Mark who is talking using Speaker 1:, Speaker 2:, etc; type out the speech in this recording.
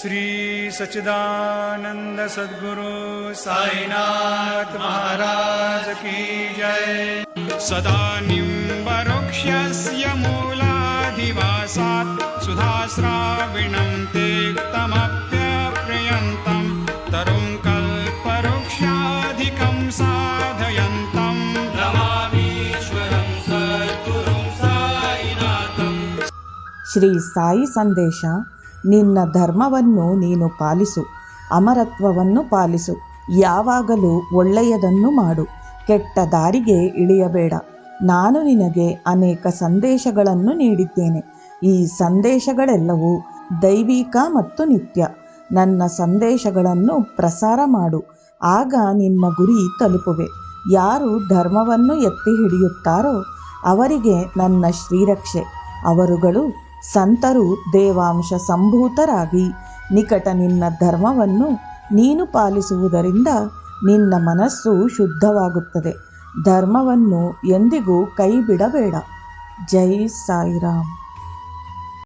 Speaker 1: श्री सच्चिदानन्द सद्गुरु सायिनात् महाराजकी जय। सदा निरुक्षस्य मूलाधिवासात् सुधाश्राविणं ते कमप्यप्रयन्तम् तरुङ्कल्परुक्षाधिकम् साधयन्तम्
Speaker 2: श्री साई सन्देशा ನಿನ್ನ ಧರ್ಮವನ್ನು ನೀನು ಪಾಲಿಸು, ಅಮರತ್ವವನ್ನು ಪಾಲಿಸು, ಯಾವಾಗಲೂ ಒಳ್ಳೆಯದನ್ನು ಮಾಡು, ಕೆಟ್ಟ ದಾರಿಗೆ ಇಳಿಯಬೇಡ. ನಾನು ನಿನಗೆ ಅನೇಕ ಸಂದೇಶಗಳನ್ನು ನೀಡಿದ್ದೇನೆ. ಈ ಸಂದೇಶಗಳೆಲ್ಲವೂ ದೈವಿಕ ಮತ್ತು ನಿತ್ಯ. ನನ್ನ ಸಂದೇಶಗಳನ್ನು ಪ್ರಸಾರ ಮಾಡು, ಆಗ ನಿನ್ನ ಗುರಿ ತಲುಪುವೆ. ಯಾರು ಧರ್ಮವನ್ನು ಎತ್ತಿ ಹಿಡಿಯುತ್ತಾರೋ ಅವರಿಗೆ ನನ್ನ ಶ್ರೀರಕ್ಷೆ. ಅವರುಗಳು ಸಂತರು ದೇವಾಂಶ ಸಂಭೂತರಾಗಿ, ನಿಕಟ ನಿನ್ನ ಧರ್ಮವನ್ನು ನೀನು ಪಾಲಿಸುವುದರಿಂದ ನಿನ್ನ ಮನಸ್ಸು ಶುದ್ಧವಾಗುತ್ತದೆ. ಧರ್ಮವನ್ನು ಎಂದಿಗೂ ಕೈ ಬಿಡಬೇಡ ಜೈ ಸಾಯಿರಾಮ್.